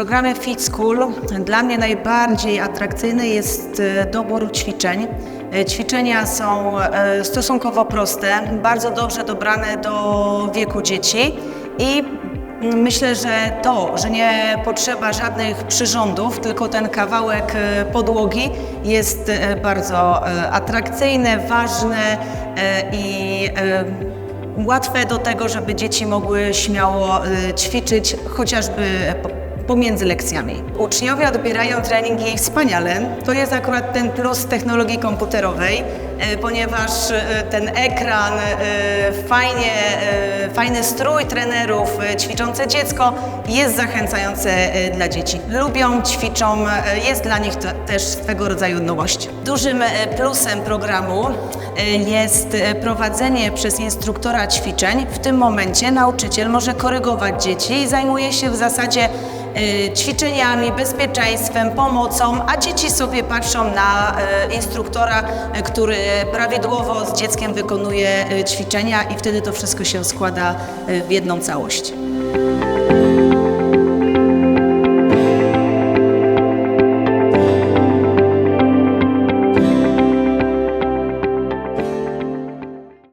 programie Fit School dla mnie najbardziej atrakcyjny jest e, dobór ćwiczeń. E, Ćwiczenia są e, stosunkowo proste, bardzo dobrze dobrane do wieku dzieci i myślę, że to, że nie potrzeba żadnych przyrządów, tylko ten kawałek podłogi jest bardzo atrakcyjne, ważne e, i łatwe do tego, żeby dzieci mogły śmiało ćwiczyć chociażby pomiędzy lekcjami. Uczniowie odbierają treningi wspaniale. To jest akurat ten plus technologii komputerowej, y, ponieważ y, ten ekran, y, fajnie, fajny strój trenerów, ćwiczące dziecko jest zachęcające dla dzieci. Lubią, ćwiczą, jest dla nich też swego rodzaju nowość. Dużym plusem programu jest prowadzenie przez instruktora ćwiczeń. W tym momencie nauczyciel może korygować dzieci i zajmuje się w zasadzie ćwiczeniami, bezpieczeństwem, pomocą, a dzieci sobie patrzą na y, instruktora, y, który prawidłowo z dzieckiem wykonuje y, ćwiczenia i wtedy to wszystko się składa y, w jedną całość.